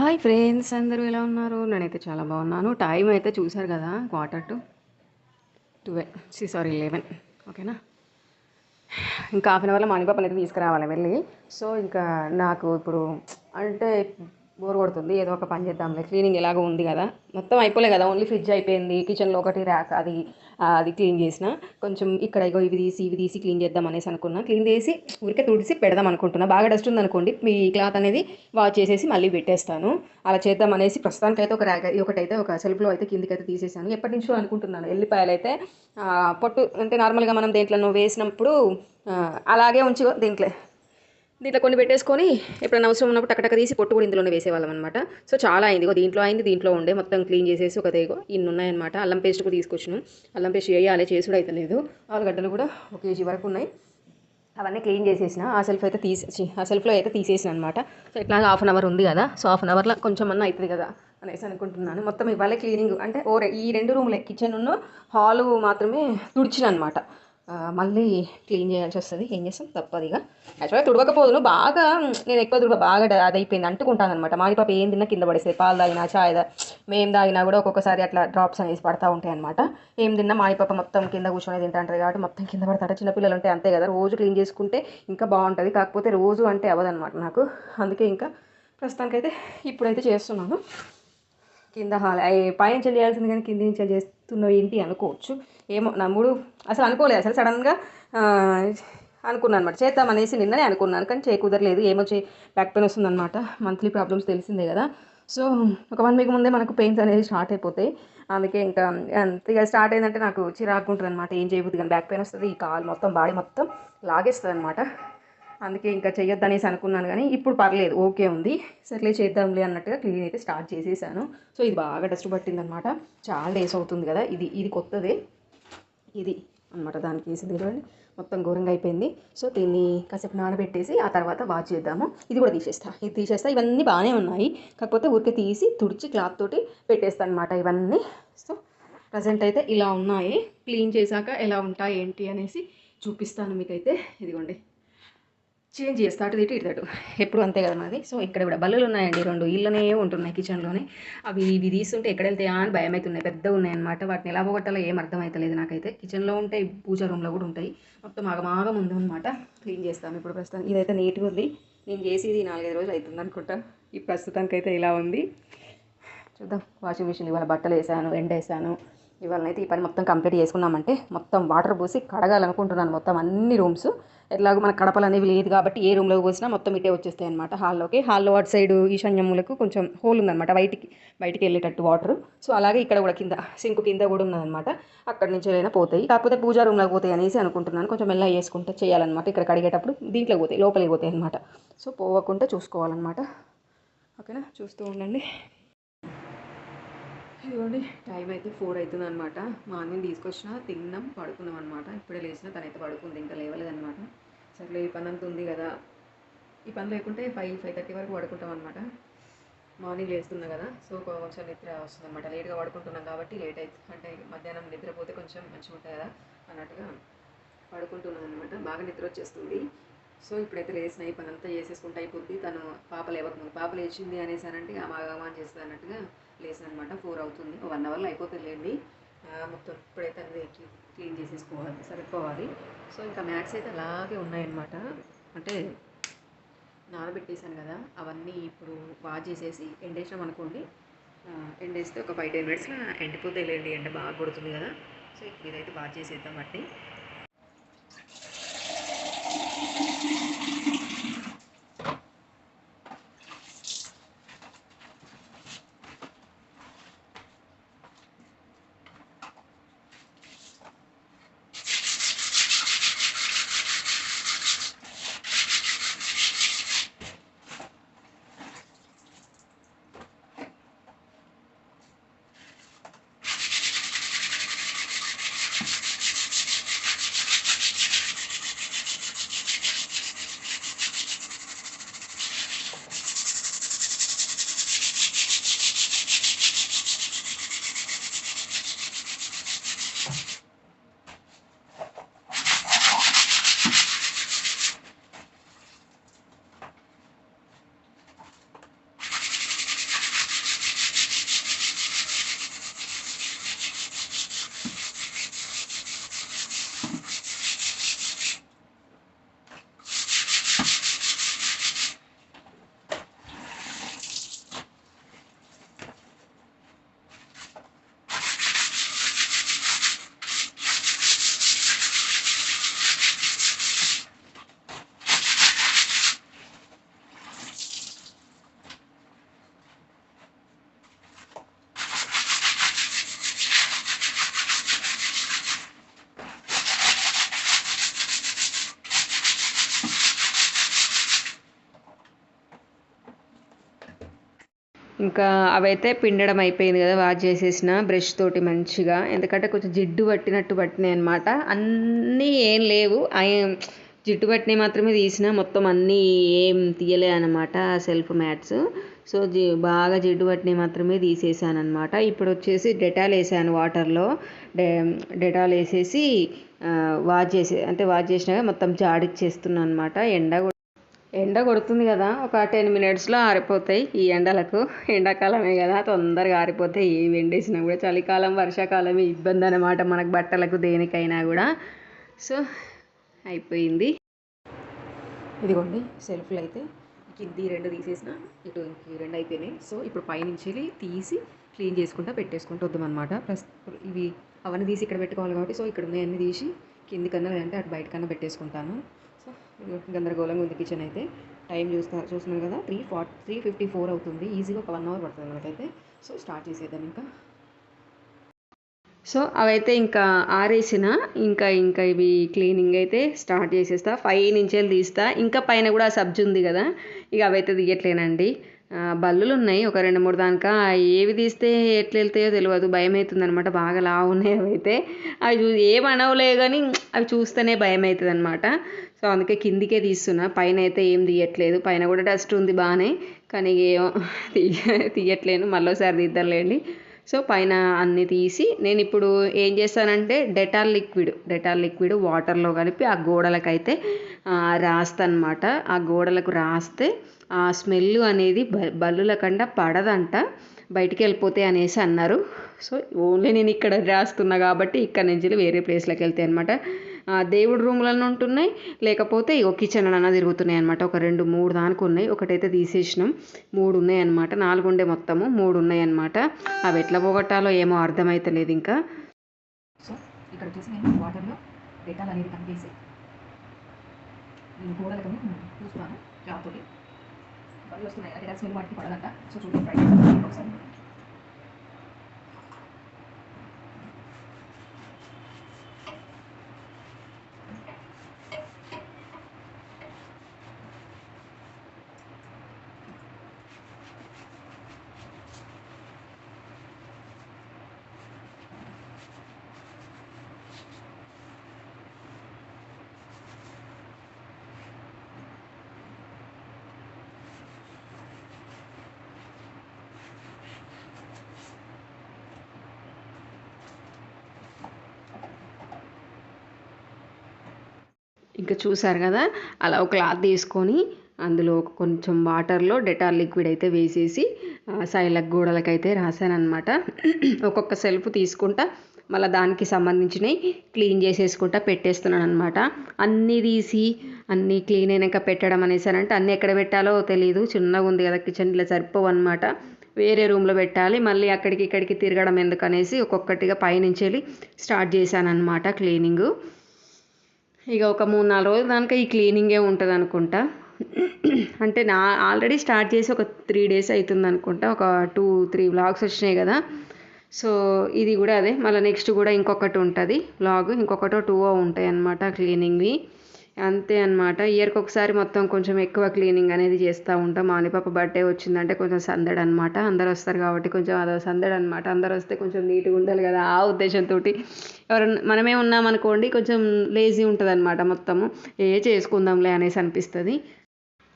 Hi friends అందరూ ఎలా ఉన్నారు? నేనైతే చాలా బాగున్నాను. టైం అయితే చూశారు కదా క్వార్టర్ టు ట్వెల్వ్ సి సారీ లెవెన్ ఓకేనా ఇంకా హాఫ్ అన్ అవర్లో మాణిపాపని అయితే తీసుకురావాలి వెళ్ళి. సో ఇంకా నాకు ఇప్పుడు అంటే బోర్ కొడుతుంది ఏదో ఒక పని చేద్దాంలే. క్లీనింగ్ ఎలాగో ఉంది కదా. మొత్తం అయిపోలే కదా. ఓన్లీ ఫ్రిడ్జ్ అయిపోయింది. కిచెన్లో ఒకటి ర్యాక్ అది అది క్లీన్ చేసిన. కొంచెం ఇక్కడ ఇగో ఇవి తీసి ఇవి తీసి క్లీన్ చేద్దాం అనేసి అనుకున్నా. క్లీన్ చేసి ఊరికే తుడిసి పెడదాం అనుకుంటున్నా. బాగా డస్ట్ ఉందనుకోండి మీ క్లాత్ అనేది వాష్ చేసేసి మళ్ళీ పెట్టేస్తాను. అలా చేద్దాం అనేసి ప్రస్తుతానికైతే ఒక ర్యాక్ ఒకటైతే ఒక సెల్ఫ్లో అయితే కిందికైతే అయితే తీసేసాను. ఎప్పటి నుంచో అనుకుంటున్నాను. ఎల్లిపాయలు అయితే పొట్టు అంటే నార్మల్గా మనం దేంట్లో వేసినప్పుడు అలాగే ఉంచి దీంట్లో దీంట్లో కొన్ని పెట్టేసుకొని ఎప్పుడైనా అవసరం ఉన్నప్పుడు టక్కటక్క తీసి పొట్టు కూడా ఇందులోనే వేసేవాళ్ళం అనమాట సో చాలా అయింది. ఇగో దీంట్లో అయింది దీంట్లో ఉండే మొత్తం క్లీన్ చేసేసి ఒక దేగో ఇన్ని ఉన్నాయన్నమాట. అల్లం పేస్ట్ కూడా తీసుకొచ్చాను. అల్లం పేస్ట్ వేయాలి చేసుడు అయితే లేదు. ఆలుగడ్డలు కూడా ఒక కేజీ వరకు ఉన్నాయి. అవన్నీ క్లీన్ చేసేసిన. ఆ సెల్ఫ్ అయితే తీసి ఆ సెల్ఫ్లో అయితే తీసేసిన అనమాట సో ఇట్లా హాఫ్ అన్ అవర్ ఉంది కదా. సో హాఫ్ అన్ అవర్లో కొంచెం అన్న అవుతుంది కదా అనేసి అనుకుంటున్నాను. మొత్తం ఇవాళ క్లీనింగ్ అంటే ఓ ఈ రెండు రూమ్లే కిచెన్ ఉన్న హాలు మాత్రమే తుడిచిన అనమాట మళ్ళీ క్లీన్ చేయాల్సి వస్తుంది. ఏం చేస్తాం? తప్పదు ఇక. యాక్చువల్గా తుడవకపోదును. బాగా నేను ఎక్కువ తుడవ బాగా డ- అది అయిపోయింది అంటుకుంటాను అనమాట మాది పాప ఏం తిన్నా కింద పడేస్తుంది. పాలు తాగినా చాయ్ తా మేము తాగినా కూడా ఒక్కొక్కసారి అట్లా డ్రాప్స్ అనేసి పడతా ఉంటాయి అనమాట ఏం తిన్నా మాది పాప మొత్తం కింద కూర్చొని తింటాంటారు కాబట్టి మొత్తం కింద పడతాడు చిన్నపిల్లలు ఉంటే అంతే కదా. రోజు క్లీన్ చేసుకుంటే ఇంకా బాగుంటుంది. కాకపోతే రోజు అంటే అవ్వదనమాట నాకు. అందుకే ఇంకా ప్రస్తుతానికైతే ఇప్పుడైతే చేస్తున్నాను. కింద హాల్ పైన నుంచి చేయాల్సింది కానీ కింద నుంచి చేస్తున్నావు ఏంటి అనుకోవచ్చు. ఏమో నమ్ముడు అసలు అనుకోలేదు. అసలు సడన్గా అనుకున్నాను అనమాట చేద్దాం అనేసి నిన్ననే అనుకున్నాను కానీ చేయ కుదరలేదు. ఏమో చే బ్యాక్ పెయిన్ వస్తుందన్నమాట. మంత్లీ ప్రాబ్లమ్స్ తెలిసిందే కదా. సో ఒక వన్ వీక్ ముందే మనకు పెయిన్స్ అనేది స్టార్ట్ అయిపోతాయి. అందుకే ఇంకా అంతగా ఇక స్టార్ట్ అయిందంటే నాకు చిరాకు ఉంటుంది అనమాట ఏం చేయబుద్ది కానీ బ్యాక్ పెయిన్ వస్తుంది ఈ కాలు మొత్తం బాడీ మొత్తం లాగేస్తుంది అనమాట అందుకే ఇంకా చేయొద్దు అనేసి అనుకున్నాను కానీ ఇప్పుడు పర్లేదు ఓకే ఉంది. సర్లే చేద్దాంలే అన్నట్టుగా క్లీన్ అయితే స్టార్ట్ చేసేసాను. సో ఇది బాగా డస్ట్ పట్టిందనమాట చాలా డేస్ అవుతుంది కదా. ఇది ఇది కొత్తదే. ఇది అన్నమాట. దానికి వేసింది చూడండి. మొత్తం ఘోరంగా అయిపోయింది. సో దీన్ని కాసేపు నానబెట్టేసి ఆ తర్వాత వాచ్ చేద్దాము. ఇది కూడా తీసేస్తా. ఇది తీసేస్తా. ఇవన్నీ బాగానే ఉన్నాయి. కాకపోతే ఊరికే తీసి తుడిచి క్లాత్ తోటి పెట్టేస్తాను అనమాట ఇవన్నీ. సో ప్రజెంట్ అయితే ఇలా ఉన్నాయి. క్లీన్ చేశాక ఎలా ఉంటాయి ఏంటి అనేసి చూపిస్తాను మీకైతే. ఇదిగోండి. చేంజ్ చేస్తా అటు ఇటు ఇటు అటు ఎప్పుడు అంతే కదా మాది. సో ఇక్కడ కూడా బల్లలు ఉన్నాయండి రెండు ఇళ్ళనే ఉంటున్నాయి కిచెన్లోనే. అవి ఇవి తీస్తుంటే ఎక్కడ వెళ్తాయా అని భయం అవుతున్నాయి పెద్దగా ఉన్నాయన్నమాట. వాటిని ఎలా పోగొట్టాలో ఏం అర్థం అవుతలేదు నాకైతే. కిచెన్లో ఉంటాయి పూజా రూమ్లో కూడా ఉంటాయి. మొత్తం ఆగమాగం ఉంది అనమాట క్లీన్ చేస్తాం ఇప్పుడు ప్రస్తుతం ఇదైతే నీట్గా ఉంది. నేను చేసేది నాలుగైదు రోజులు అవుతుంది అనుకుంటా. ఈ ప్రస్తుతానికైతే ఇలా ఉంది. చూద్దాం. వాషింగ్ మిషన్ ఇవాళ బట్టలు వేసాను ఎండ వేసాను ఇవాళ అయితే ఈ పని మొత్తం కంప్లీట్ చేసుకున్నామంటే మొత్తం వాటర్ పోసి కడగాలనుకుంటున్నాను మొత్తం అన్ని రూమ్స్. ఎట్లాగో మన కడపలు అనేవి లేదు కాబట్టి ఏ రూమ్లోకి పోసినా మొత్తం ఇటే వచ్చేస్తాయి అనమాట హాల్లోకి హాల్లో అటు సైడ్ ఈశాన్యములకు కొంచెం హోల్ ఉందన్నమాట. బయటికి బయటికి వెళ్ళేటట్టు వాటర్. సో అలాగే ఇక్కడ కూడా కింద సింక్ కింద కూడా ఉన్నదన్నమాట. అక్కడి నుంచి అయినా పోతాయి. కాకపోతే పూజా రూమ్లోకి పోతాయి అనేసి అనుకుంటున్నాను. కొంచెం మెల్ల వేసుకుంటా చేయాలన్నమాట. ఇక్కడ కడిగేటప్పుడు దీంట్లోకి పోతాయి లోపలికి పోతాయి అనమాట సో పోవకుండా చూసుకోవాలన్నమాట. ఓకేనా? చూస్తూ ఉండండి. ఇదిగోండి టైం అయితే ఫోర్ అవుతుంది అనమాట మార్నింగ్ తీసుకొచ్చిన తిన్నాం పడుకున్నాం అనమాట ఇప్పుడే లేచిన తనైతే పడుకుంది ఇంకా లేవలేదనమాట సర్లే ఈ పని అంత ఉంది కదా. ఈ పని లేకుంటే ఫైవ్ ఫైవ్ థర్టీ వరకు పడుకుంటాం అనమాట మార్నింగ్ లేస్తున్నా కదా సో కొంచెం నిద్ర వస్తుంది అనమాట లేట్గా పడుకుంటున్నాం కాబట్టి లేట్ అవుతుంది అంటే మధ్యాహ్నం నిద్రపోతే కొంచెం మంచిగా ఉంటుంది కదా అన్నట్టుగా పడుకుంటున్నాను అనమాట బాగా నిద్ర వచ్చేస్తుంది. సో ఇప్పుడైతే లేచిన ఈ పని అంతా చేసేసుకుంటే అయిపోద్ది తను పాప లేవకముందు పాప లేచింది అనేసి అనంటే ఆమె చేస్తుంది అన్నట్టుగా లేచిన అనమాట ఫోర్ అవుతుంది వన్ అవర్లో అయిపోతుంది లేండి. మొత్తం ఇప్పుడైతే అన్ని క్లీన్ చేసేసుకోవాలి సరిపోవాలి సో ఇంకా మ్యాక్స్ అయితే అలాగే ఉన్నాయన్నమాట. అంటే నానబెట్టేశాను కదా అవన్నీ ఇప్పుడు వాష్ చేసేసి ఎండేసినాం అనుకోండి. ఎండేస్తే ఒక ఫైవ్ టెన్ మినిట్స్లో ఎండిపోతే లేండి. ఎండ బాగా కొడుతుంది కదా. సో ఇప్పుడు ఇదైతే వాష్ చేసేద్దాం బట్టి Thank you. ఇంకా అవైతే పిండడం అయిపోయింది కదా వాష్ చేసేసిన బ్రష్ తోటి మంచిగా. ఎందుకంటే కొంచెం జిడ్డు పట్టినట్టు పట్టినాయి అనమాట అన్నీ ఏం లేవు. జిడ్డు పట్టినవి మాత్రమే తీసిన మొత్తం అన్నీ ఏం తీయలే అనమాట సెల్ఫ్ మ్యాట్స్. సో జి బాగా జిడ్డు పట్టినవి మాత్రమే తీసేసాను అనమాట ఇప్పుడు వచ్చేసి డెటాల్ వేసాను వాటర్లో. డె డెటాల్ వేసేసి వాష్ చేసి అంటే వాష్ చేసినాక మొత్తం జాడిచ్చేస్తున్నాను అనమాట ఎండ ఎండ కొడుతుంది కదా ఒక టెన్ మినిట్స్లో ఆరిపోతాయి ఈ ఎండలకు. ఎండాకాలమే కదా తొందరగా ఆరిపోతాయి. ఏవి ఎండేసినా కూడా చలికాలం వర్షాకాలమే ఇబ్బంది అనమాట మనకు బట్టలకు దేనికైనా కూడా. సో అయిపోయింది. ఇదిగోండి సెల్ఫ్లు అయితే. కింది రెండు తీసేసిన. ఇటు ఈ రెండు అయిపోయినాయి. సో ఇప్పుడు పైనుంచి తీసి క్లీన్ చేసుకుంటా పెట్టేసుకుంటూ వద్దామన్నమాట. ప్లస్ ఇవి అవన్నీ తీసి ఇక్కడ పెట్టుకోవాలి కాబట్టి సో ఇక్కడ ఉన్నాయన్నీ తీసి కిందికన్నా లేదంటే అటు బయటకన్నా పెట్టేసుకుంటాను. సో గందరగోళంగా ఉంది కిచెన్ అయితే. టైం చూస్తా చూస్తున్నాను కదా three forty three fifty four అవుతుంది ఈజీగా ఒక వన్ అవర్ పడుతుంది మనకైతే. సో స్టార్ట్ చేసేద్దాం ఇంకా. సో అవైతే ఇంకా ఆరేసిన ఇంకా ఇంకా ఇవి క్లీనింగ్ అయితే స్టార్ట్ చేసేస్తా. ఫైవ్ నుంచేలు తీస్తా. ఇంకా పైన కూడా సబ్జి ఉంది కదా ఇక అవైతే తీయట్లేనండి. బల్లులు ఉన్నాయి ఒక రెండు మూడు దానికా ఏవి తీస్తే ఎట్లా వెళ్తాయో తెలియదు భయం అవుతుంది అనమాట బాగా లావు ఉన్నాయి అయితే అవి చూ ఏమనవులే కానీ అవి చూస్తేనే భయం అవుతుంది అనమాట సో అందుకే కిందికే తీస్తున్నా. పైన అయితే ఏం తీయట్లేదు. పైన కూడా డస్ట్ ఉంది బాగానే కానీ ఏమో తీయ తీయట్లేను. మళ్ళీసారి తీద్దాంలేండి. సో పైన అన్ని తీసి నేను ఇప్పుడు ఏం చేస్తానంటే డెటాల్ లిక్విడ్ డెటాల్ లిక్విడ్ వాటర్లో కలిపి ఆ గోడలకైతే రాస్తానమాట ఆ గోడలకు రాస్తే ఆ స్మెల్ అనేది బ బల్లుల కన్నా పడదంట. బయటికి వెళ్ళిపోతాయి అనేసి అన్నారు. సో ఓన్లీ నేను ఇక్కడ రాస్తున్నా కాబట్టి ఇక్కడ నుంచి వేరే ప్లేస్లోకి వెళ్తాయి అనమాట దేవుడు రూమ్లలో ఉంటున్నాయి. లేకపోతే ఇగో కిచెన్ అన్న తిరుగుతున్నాయి అనమాట ఒక రెండు మూడు దానికి ఉన్నాయి. ఒకటైతే తీసేసినాం. మూడు ఉన్నాయి అనమాట నాలుగు ఉండే మొత్తము. మూడు ఉన్నాయి అనమాట అవి ఎట్లా పోగొట్టాలో ఏమో అర్థమైతలేదు ఇంకా. సో ఇక్కడ వచ్చేసి నేను వాటర్లో డెటాల్ అనేది కలిపేసి నేను తోటి బళ్ళు వస్తున్నాయి డెటాల్ స్మెల్ వాటికి పడదంట. సో చూడండి ట్రై చేస్తాను ఒకసారి. ఇంకా చూసారు కదా? అలా ఒక క్లాత్ తీసుకొని అందులో ఒక కొంచెం వాటర్లో డెటాల్ లిక్విడ్ అయితే వేసేసి సైలక్ గోడలకైతే రాశానమాట ఒక్కొక్క సెల్ఫ్ తీసుకుంటా మళ్ళీ దానికి సంబంధించినవి క్లీన్ చేసేసుకుంటా పెట్టేస్తున్నాను అనమాట అన్నీ తీసి అన్నీ క్లీన్ అయినాక పెట్టడం అనేసానంటే అన్నీ ఎక్కడ పెట్టాలో తెలియదు చిన్నగా ఉంది కదా కిచెన్ ఇలా సరిపోవు అనమాట వేరే రూమ్లో పెట్టాలి మళ్ళీ అక్కడికి ఇక్కడికి తిరగడం ఎందుకనేసి ఒక్కొక్కటిగా పైనుంచి వెళ్ళి స్టార్ట్ చేశాను క్లీనింగు. ఇక ఒక మూడు నాలుగు రోజులు దానిక ఈ క్లీనింగే ఉంటుంది అనుకుంటా అంటే నా ఆల్రెడీ స్టార్ట్ చేసి ఒక త్రీ డేస్ అవుతుంది అనుకుంటా ఒక టూ త్రీ వ్లాగ్స్ వచ్చినాయి కదా. సో ఇది కూడా అదే. మళ్ళీ నెక్స్ట్ కూడా ఇంకొకటి ఉంటుంది. వ్లాగ్ ఇంకొకటో టూ ఉంటాయి అన్నమాట క్లీనింగ్వి. అంతే అనమాట ఇయర్కి ఒకసారి మొత్తం కొంచెం ఎక్కువ క్లీనింగ్ అనేది చేస్తూ ఉంటాం. మానిపాప బర్త్డే వచ్చిందంటే కొంచెం సందడి అనమాట అందరు వస్తారు కాబట్టి కొంచెం అదో సందడి అనమాట అందరు వస్తే కొంచెం నీట్గా ఉండాలి కదా ఆ ఉద్దేశంతో ఎవరన్నా మనమే ఉన్నామనుకోండి కొంచెం లేజీ ఉంటుంది అనమాట మొత్తము. ఏ చేసుకుందాంలే అనేసి అనిపిస్తుంది.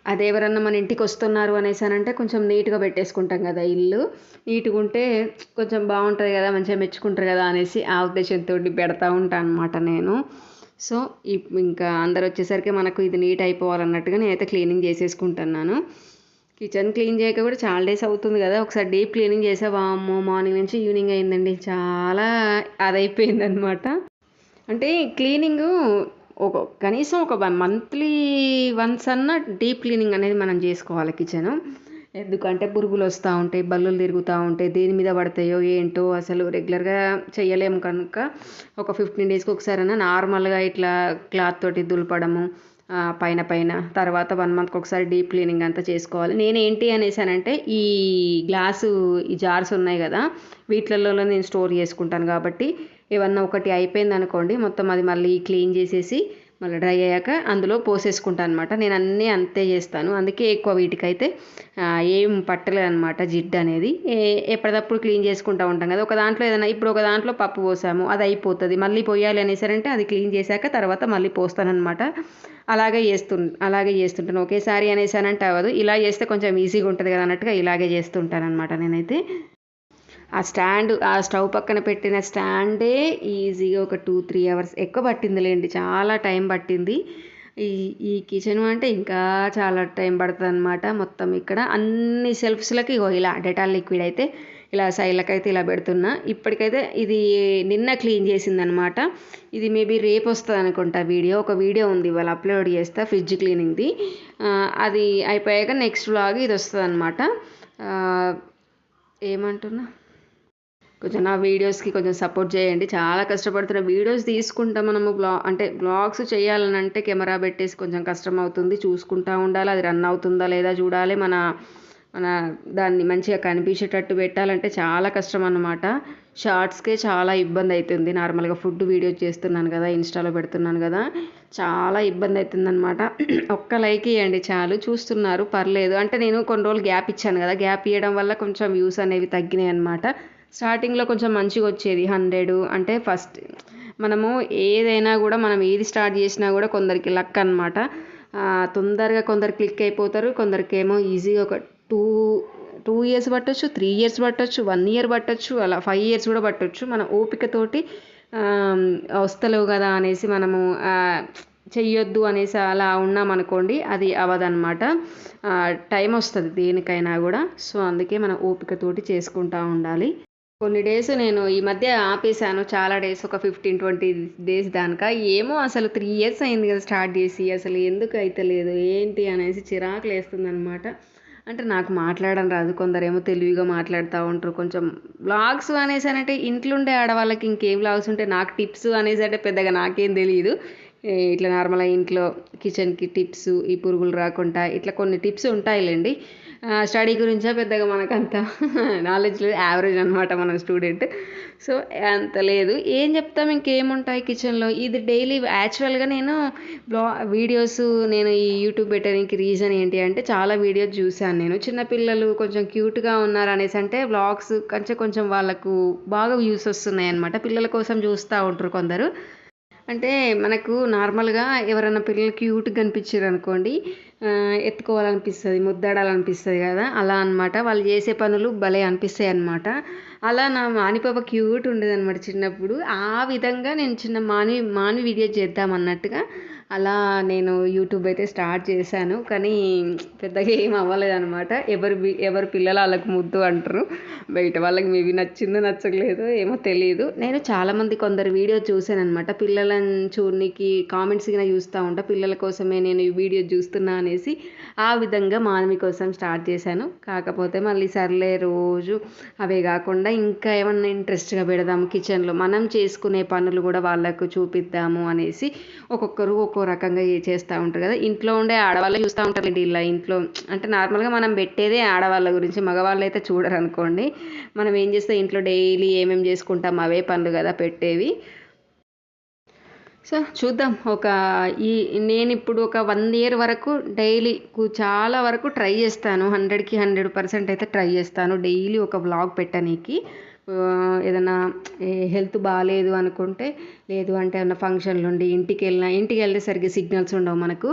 అదే ఎవరన్నా మన ఇంటికి వస్తున్నారు అనేసి అని అంటే కొంచెం నీట్గా పెట్టేసుకుంటాం కదా ఇల్లు. నీట్గా ఉంటే కొంచెం బాగుంటుంది కదా మంచిగా మెచ్చుకుంటారు కదా అనేసి ఆ ఉద్దేశంతో పెడతా ఉంటాను అనమాట నేను. సో ఇప్- ఇంకా అందరు వచ్చేసరికి మనకు ఇది నీట్ అయిపోవాలన్నట్టుగా నేనైతే క్లీనింగ్ చేసేసుకుంటున్నాను. కిచెన్ క్లీన్ చేయక కూడా చాలా డేస్ అవుతుంది కదా ఒకసారి డీప్ క్లీనింగ్ చేసా వామ్మో మార్నింగ్ నుంచి ఈవినింగ్ అయిందండి. చాలా అదైపోయింది అనమాట అంటే క్లీనింగ్ ఒక కనీసం ఒక వన్ మంత్లీ వన్స్ అన్న డీప్ క్లీనింగ్ అనేది మనం చేసుకోవాలి కిచెన్. ఎందుకంటే పురుగులు వస్తూ ఉంటాయి బల్లులు తిరుగుతూ ఉంటాయి. దేని మీద పడతాయో ఏంటో అసలు రెగ్యులర్గా చేయలేము కనుక ఒక ఫిఫ్టీన్ డేస్కి ఒకసారైనా నార్మల్గా ఇట్లా క్లాత్ తోటి దులపడము పైన పైన. తర్వాత వన్ మంత్కి ఒకసారి డీప్ క్లీనింగ్ అంతా చేసుకోవాలి. నేను ఏంటి అనేసానంటే ఈ గ్లాసు ఈ జార్స్ ఉన్నాయి కదా వీటిలలో నేను స్టోర్ చేసుకుంటాను కాబట్టి ఏమన్నా ఒకటి అయిపోయింది అనుకోండి మొత్తం అది మళ్ళీ క్లీన్ చేసేసి మళ్ళీ డ్రై అయ్యాక అందులో పోసేసుకుంటాను అనమాట నేను అన్నీ అంతే చేస్తాను. అందుకే ఎక్కువ వీటికైతే ఏం పట్టలేదు అనమాట జిడ్డు అనేది. ఏ- ఎప్పటికప్పుడు క్లీన్ చేసుకుంటూ ఉంటాం కదా. ఒక దాంట్లో ఏదైనా ఇప్పుడు ఒక దాంట్లో పప్పు పోసాము అది అయిపోతుంది. మళ్ళీ పోయాలి అనేసరంటే అది క్లీన్ చేశాక తర్వాత మళ్ళీ పోస్తానమాట అలాగే చేస్తు అలాగే చేస్తుంటాను. ఒకేసారి అనేసానంటే అవ్వదు. ఇలా చేస్తే కొంచెం ఈజీగా ఉంటుంది కదా అన్నట్టుగా ఇలాగే చేస్తుంటాను అనమాట నేనైతే. ఆ స్టాండ్ ఆ స్టవ్ పక్కన పెట్టిన స్టాండే ఈజీగా ఒక టూ త్రీ అవర్స్ ఎక్కువ పట్టిందిలేండి. చాలా టైం పట్టింది. ఈ ఈ కిచెన్ అంటే ఇంకా చాలా టైం పడుతుంది అనమాట మొత్తం ఇక్కడ. అన్ని సెల్ఫ్స్లకి ఇగో ఇలా డెటాల్ లిక్విడ్ అయితే ఇలా సైడ్లకైతే ఇలా పెడుతున్నా. ఇప్పటికైతే ఇది నిన్న క్లీన్ చేసిందనమాట ఇది మేబీ రేపు వస్తుంది అనుకుంటా వీడియో. ఒక వీడియో ఉంది ఇవాళ అప్లోడ్ చేస్తా ఫ్రిడ్జ్ క్లీనింగ్ది. అది అయిపోయాక నెక్స్ట్ వ్లాగ్ ఇది వస్తుంది అనమాట ఏమంటున్నా? కొంచెం నా వీడియోస్కి కొంచెం సపోర్ట్ చేయండి. చాలా కష్టపడుతున్న వీడియోస్ తీసుకుంటాం మనము బ్లా అంటే బ్లాగ్స్ చేయాలని అంటే కెమెరా పెట్టేసి కొంచెం కష్టం అవుతుంది చూసుకుంటా ఉండాలి. అది రన్ అవుతుందా లేదా చూడాలి. మన మన దాన్ని మంచిగా కనిపించేటట్టు పెట్టాలంటే చాలా కష్టం అన్నమాట షార్ట్స్కే చాలా ఇబ్బంది అవుతుంది నార్మల్గా ఫుడ్ వీడియోస్ చేస్తున్నాను కదా ఇన్స్టాలో పెడుతున్నాను కదా చాలా ఇబ్బంది అవుతుంది అనమాట ఒక్క లైక్ ఇవ్వండి చాలు. చూస్తున్నారు పర్లేదు. అంటే నేను కొన్ని రోజులు గ్యాప్ ఇచ్చాను కదా గ్యాప్ ఇవ్వడం వల్ల కొంచెం వ్యూస్ అనేవి తగ్గినాయి అనమాట స్టార్టింగ్లో కొంచెం మంచిగా వచ్చేది హండ్రెడ్ అంటే ఫస్ట్ మనము ఏదైనా కూడా మనం ఏది స్టార్ట్ చేసినా కూడా కొందరికి లక్ అనమాట తొందరగా కొందరు క్లిక్ అయిపోతారు కొందరికి ఏమో ఈజీగా ఒక టూ టూ ఇయర్స్ పట్టొచ్చు త్రీ ఇయర్స్ పట్టొచ్చు వన్ ఇయర్ పట్టొచ్చు అలా ఫైవ్ ఇయర్స్ కూడా పట్టొచ్చు. మన ఓపికతోటి వస్తలేవు కదా అనేసి మనము చెయ్యొద్దు అనేసి అలా ఉన్నామనుకోండి అది అవదనమాట టైం వస్తుంది దేనికైనా కూడా. సో అందుకే మనం ఓపికతోటి చేసుకుంటూ ఉండాలి. కొన్ని డేస్ నేను ఈ మధ్య ఆపేసాను చాలా డేస్ ఒక ఫిఫ్టీన్ ట్వంటీ డేస్ దానిక. ఏమో అసలు త్రీ ఇయర్స్ అయింది కదా స్టార్ట్ చేసి. అసలు ఎందుకు అయితే లేదు? ఏంటి అనేసి చిరాకు లేస్తుంది అనమాట అంటే నాకు మాట్లాడడం రాదు. కొందరేమో తెలివిగా మాట్లాడుతూ ఉంటారు. కొంచెం బ్లాగ్స్ అనేసి అంటే ఇంట్లో ఉండే ఆడవాళ్ళకి ఇంకేం బ్లాగ్స్ ఉంటే నాకు టిప్స్ అనేసి అంటే పెద్దగా నాకేం తెలియదు ఇట్లా నార్మల్గా ఇంట్లో కిచెన్కి టిప్స్ ఈ పురుగులు రాకుండా ఇట్లా కొన్ని టిప్స్ ఉంటాయిలేండి. స్టడీ గురించే పెద్దగా మనకంత నాలెడ్జ్ లేదు యావరేజ్ అనమాట మన స్టూడెంట్ సో అంత లేదు. ఏం చెప్తాం ఇంకేముంటాయి కిచెన్లో ఇది డైలీ యాక్చువల్గా నేను బ్లా వీడియోస్ నేను ఈ యూట్యూబ్ పెట్టడానికి రీజన్ ఏంటి అంటే చాలా వీడియోస్ చూశాను నేను. చిన్నపిల్లలు కొంచెం క్యూట్గా ఉన్నారు అనేసి అంటే బ్లాగ్స్ కొంచెం కొంచెం వాళ్ళకు బాగా వ్యూస్ వస్తున్నాయి అనమాట పిల్లల కోసం చూస్తూ ఉంటారు కొందరు. అంటే మనకు నార్మల్గా ఎవరైనా పిల్లలు క్యూట్గా కనిపించారు అనుకోండి ఎత్తుకోవాలనిపిస్తుంది ముద్దాడాలనిపిస్తుంది కదా అలా అన్నమాట. వాళ్ళు చేసే పనులు భలే అనిపిస్తాయి అన్నమాట. అలా నా మానిపాప క్యూట్ ఉండేది అనమాట చిన్నప్పుడు. ఆ విధంగా నేను చిన్న మాని మాని వీడియో చేద్దామన్నట్టుగా అలా నేను యూట్యూబ్ అయితే స్టార్ట్ చేశాను కానీ పెద్దగా ఏం అవ్వలేదు అనమాట ఎవరు ఎవరు పిల్లలు వాళ్ళకి ముద్దు అంటారు. బయట వాళ్ళకి మేబీ నచ్చిందో నచ్చలేదు ఏమో తెలియదు నేను చాలామంది కొందరు వీడియో చూశాను అనమాట పిల్లలను చూడనికి కామెంట్స్ కింద చూస్తూ ఉంటా. పిల్లల కోసమే నేను ఈ వీడియో చూస్తున్నా అనేసి ఆ విధంగా మానవి కోసం స్టార్ట్ చేశాను. కాకపోతే మళ్ళీ సర్లే రోజు అవే కాకుండా ఇంకా ఏమన్నా ఇంట్రెస్ట్గా పెడదాం కిచెన్లో. మనం చేసుకునే పనులు కూడా వాళ్ళకు చూపిద్దాము అనేసి ఒక్కొక్కరు ఒక్కో రకంగా చేస్తూ ఉంటారు కదా. ఇంట్లో ఉండే ఆడవాళ్ళు చూస్తూ ఉంటారు ఇలా ఇంట్లో. అంటే నార్మల్గా మనం పెట్టేదే ఆడవాళ్ళ గురించి. మగవాళ్ళు అయితే చూడరు అనుకోండి. మనం ఏం చేస్తాం? ఇంట్లో డైలీ ఏమేమి చేసుకుంటాం? అవే పనులు కదా పెట్టేవి. సో చూద్దాం. ఒక ఈ నేను ఇప్పుడు ఒక వన్ ఇయర్ వరకు డైలీ చాలా వరకు ట్రై చేస్తాను. హండ్రెడ్కి హండ్రెడ్ పర్సెంట్ అయితే ట్రై చేస్తాను. డైలీ ఒక వ్లాగ్ పెట్టనీకి. ఏదైనా హెల్త్ బాగాలేదు అనుకుంటే లేదు అంటే ఏమన్నా ఫంక్షన్లు ఉండి ఇంటికి వెళ్ళినా ఇంటికి వెళ్తే సరిగ్గా సిగ్నల్స్ ఉండవు మనకు.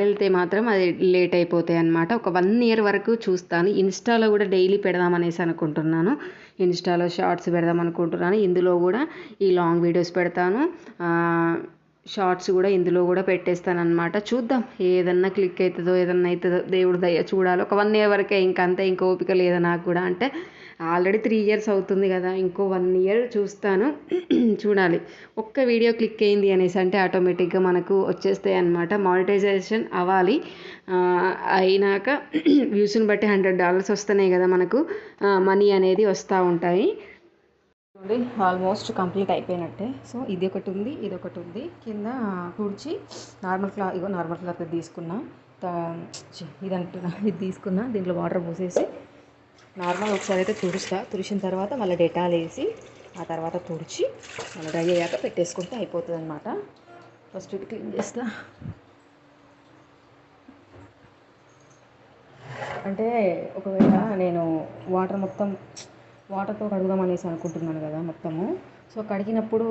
వెళ్తే మాత్రం అది లేట్ అయిపోతాయి అన్నమాట. ఒక వన్ ఇయర్ వరకు చూస్తాను. ఇన్స్టాలో కూడా డైలీ పెడదాం అనేసి అనుకుంటున్నాను. ఇన్స్టాలో షార్ట్స్ పెడదాం అనుకుంటున్నాను. ఇందులో కూడా ఈ లాంగ్ వీడియోస్ పెడతాను. షార్ట్స్ కూడా ఇందులో కూడా పెట్టేస్తాను చూద్దాం ఏదన్నా క్లిక్ అవుతుందో ఏదన్నా అవుతుందో దేవుడు దయ చూడాలి. ఒక వన్ ఇయర్ వరకే ఇంకంతే ఇంకో ఓపిక లేదా నాకు కూడా. అంటే ఆల్రెడీ త్రీ ఇయర్స్ అవుతుంది కదా ఇంకో వన్ ఇయర్ చూస్తాను. చూడాలి. ఒక్క వీడియో క్లిక్ అయింది అనేసి అంటే ఆటోమేటిక్గా మనకు వచ్చేస్తాయి అనమాట మానిటైజేషన్ అవ్వాలి. అయినాక వ్యూస్ని బట్టి హండ్రెడ్ డాలర్స్ వస్తున్నాయి కదా మనకు. మనీ అనేది వస్తూ ఉంటాయి. ఆల్మోస్ట్ కంప్లీట్ అయిపోయినట్టే. సో ఇది ఒకటి ఉంది ఇది ఒకటి ఉంది. కింద కూర్చి నార్మల్ క్లాత్ ఇగో నార్మల్ క్లాత్ తీసుకున్నా. ఇది అంటున్నా ఇది తీసుకున్నా. దీంట్లో వాటర్ పోసేసి నార్మల్ ఒకసారి అయితే తుడుస్తా. తుడిచిన తర్వాత మళ్ళీ డెటాల్ వేసి ఆ తర్వాత తుడిచి మళ్ళీ డ్రై అయ్యాక పెట్టేసుకుంటే అయిపోతుంది అనమాట ఫస్ట్ ఇది క్లీన్ చేస్తా. అంటే ఒకవేళ నేను వాటర్ మొత్తం వాటర్తో కడుగుదాం అనేసి అనుకుంటున్నాను కదా మొత్తము. సో కడిగినప్పుడు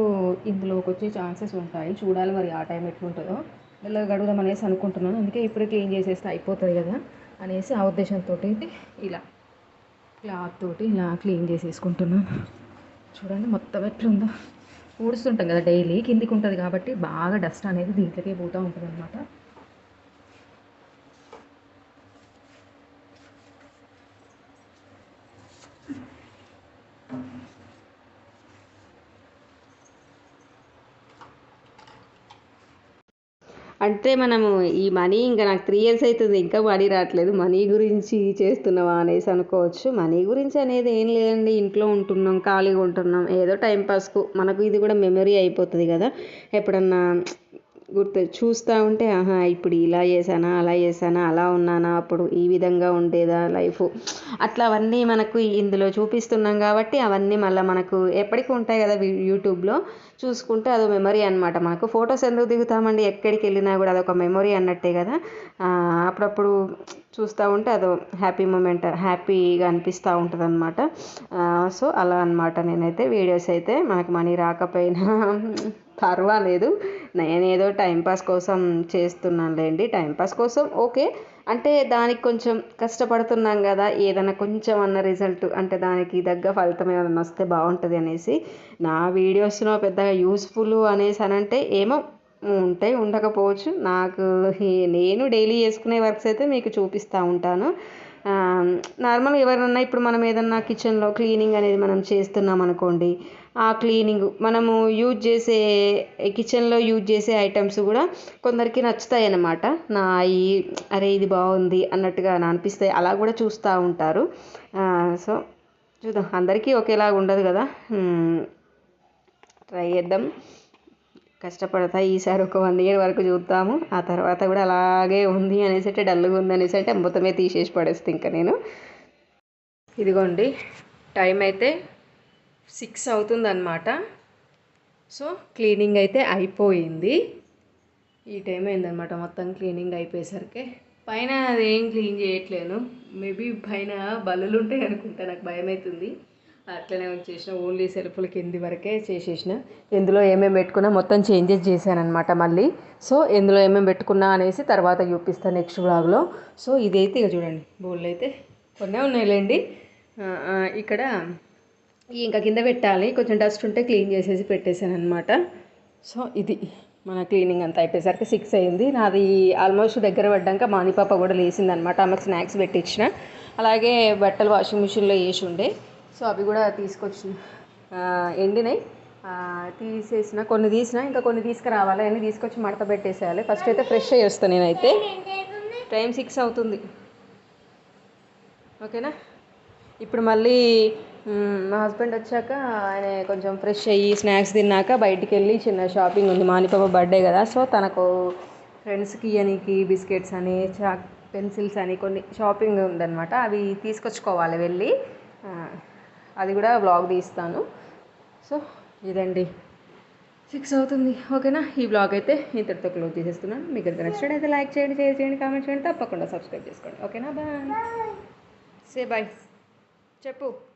ఇందులోకి వచ్చే ఛాన్సెస్ ఉంటాయి. చూడాలి మరి ఆ టైం ఎట్లుంటుందో. ఇలా కడుగుదాం అనేసి అనుకుంటున్నాను. అందుకే ఇప్పుడే క్లీన్ చేసేస్తే అయిపోతుంది కదా అనేసి ఆ ఉద్దేశంతో ఇలా. క్లాత్ తోటి ఇలా క్లీన్ చేసేసుకుంటున్నాను. చూడండి మొత్తం ఎట్లుందో. ఊడుస్తుంటాం కదా డైలీ కిందికి ఉంటుంది కాబట్టి బాగా డస్ట్ అనేది దీంట్లోకే పోతూ ఉంటుంది అనమాట అంటే మనము ఈ మనీ ఇంకా నాకు త్రీ ఇయర్స్ అవుతుంది ఇంకా మనీ రావట్లేదు. మనీ గురించి చేస్తున్నావా అనేసి అనుకోవచ్చు. మనీ గురించి అనేది ఏం లేదండి. ఇంట్లో ఉంటున్నాం ఖాళీగా ఉంటున్నాం. ఏదో టైంపాస్కు మనకు ఇది కూడా మెమరీ అయిపోతుంది కదా. ఎప్పుడన్నా గుర్తు చూస్తూ ఉంటే ఆహా ఇప్పుడు ఇలా చేశానా అలా చేశానా అలా ఉన్నానా అప్పుడు ఈ విధంగా ఉండేదా లైఫ్. అట్లా అవన్నీ మనకు ఇందులో చూపిస్తున్నాం కాబట్టి అవన్నీ మళ్ళీ మనకు ఎప్పటికీ ఉంటాయి కదా యూట్యూబ్లో. చూసుకుంటే అదో మెమరీ అనమాట మనకు ఫొటోస్ ఎందుకు దిగుతామండి? ఎక్కడికి వెళ్ళినా కూడా అదొక మెమరీ అన్నట్టే కదా. అప్పుడప్పుడు చూస్తూ ఉంటే అదో హ్యాపీ మూమెంట్ హ్యాపీగా అనిపిస్తూ ఉంటుంది అనమాట సో అలా అనమాట నేనైతే. వీడియోస్ అయితే మనకు మనీ రాకపోయినా పర్వాలేదు. నేనేదో టైంపాస్ కోసం చేస్తున్నానులేండి. టైంపాస్ కోసం ఓకే అంటే దానికి కొంచెం కష్టపడుతున్నాం కదా. ఏదైనా కొంచెం అన్న రిజల్ట్ అంటే దానికి తగ్గ ఫలితం ఏమైనా వస్తే బాగుంటుంది అనేసి. నా వీడియోస్లో పెద్దగా యూస్ఫుల్ అనేసి అనంటే ఏమో ఉంటాయి ఉండకపోవచ్చు. నాకు నేను డైలీ చేసుకునే వర్క్స్ అయితే మీకు చూపిస్తూ ఉంటాను. నార్మల్ ఎవరన్నా ఇప్పుడు మనం ఏదన్నా కిచెన్లో క్లీనింగ్ అనేది మనం చేస్తున్నాం అనుకోండి ఆ క్లీనింగ్. మనము యూజ్ చేసే కిచెన్లో యూజ్ చేసే ఐటమ్స్ కూడా కొందరికి నచ్చుతాయి అన్నమాట నా ఈ అరే ఇది బాగుంది అన్నట్టుగా అనిపిస్తాయి అలా కూడా చూస్తూ ఉంటారు. సో చూద్దాం. అందరికీ ఒకేలాగా ఉండదు కదా? ట్రై చేద్దాం. కష్టపడతా ఈసారి ఒక వన్ ఇయర్ వరకు చూద్దాము. ఆ తర్వాత కూడా అలాగే ఉంది అనేసి అంటే డల్గా ఉంది అనేసి అంటే మొత్తమే తీసేసి పడేస్తే ఇంకా నేను. ఇదిగోండి. టైం అయితే సిక్స్ అవుతుందన్నమాట. సో క్లీనింగ్ అయితే అయిపోయింది. ఈ టైం అయిందనమాట మొత్తం క్లీనింగ్ అయిపోయేసరికి. పైన అదేం క్లీన్ చేయట్లేను. మేబీ పైన బల్లులు ఉంటాయి అనుకుంటా నాకు భయం అవుతుంది అట్లనే ఉంచేసిన ఓన్లీ సెల్ఫ్ల కింది వరకే చేసేసిన. ఎందులో ఏమేమి పెట్టుకున్నా మొత్తం చేంజెస్ చేశాను అనమాట మళ్ళీ. సో ఎందులో ఏమేమి పెట్టుకున్నా అనేసి తర్వాత చూపిస్తాను నెక్స్ట్ బ్లాగ్లో సో ఇదైతే ఇక చూడండి బోళ్ళు అయితే కొన్నే ఉన్నాయిలేండి. ఇక్కడ ఇంకా కింద పెట్టాలి. కొంచెం డస్ట్ ఉంటే క్లీన్ చేసేసి పెట్టేశాను అనమాట సో ఇది మన క్లీనింగ్ అంతా అయిపోయేసరికి సిక్స్ అయింది. నాది ఆల్మోస్ట్ దగ్గర పడ్డాక మానిపాప కూడా లేచింది అనమాట ఆమెకు స్నాక్స్ పెట్టించిన అలాగే బట్టలు వాషింగ్ మిషన్లో వేసి ఉండే. సో అవి కూడా తీసుకొచ్చి ఎండినాయి తీసేసిన కొన్ని తీసిన ఇంకా కొన్ని తీసుకురావాలి. అన్నీ తీసుకొచ్చి మడత పెట్టేసేయాలి. ఫస్ట్ అయితే ఫ్రెష్ అయ్యి వస్తాను నేనైతే. టైం సిక్స్ అవుతుంది. ఓకేనా? ఇప్పుడు మళ్ళీ మా హస్బెండ్ వచ్చాక ఆయన కొంచెం ఫ్రెష్ అయ్యి స్నాక్స్ తిన్నాక బయటికి వెళ్ళి చిన్న షాపింగ్ ఉంది. మానిపాప బర్త్డే కదా సో తనకు ఫ్రెండ్స్కి అనికి బిస్కెట్స్ అని చాక్ పెన్సిల్స్ అని కొన్ని షాపింగ్ ఉందన్నమాట. అవి తీసుకొచ్చుకోవాలి వెళ్ళి. అది కూడా బ్లాగ్ తీస్తాను. సో ఇదండి. సిక్స్ అవుతుంది. ఓకేనా? ఈ బ్లాగ్ అయితే ఇంతటితో క్లోజ్ చేసేస్తున్నాను. మీకు ఎంత నచ్చినట్టు అయితే లైక్ చేయండి షేర్ చేయండి కామెంట్ చేయండి. తప్పకుండా సబ్స్క్రైబ్ చేసుకోండి. ఓకేనా? బాయ్. Say bye. చెప్పు.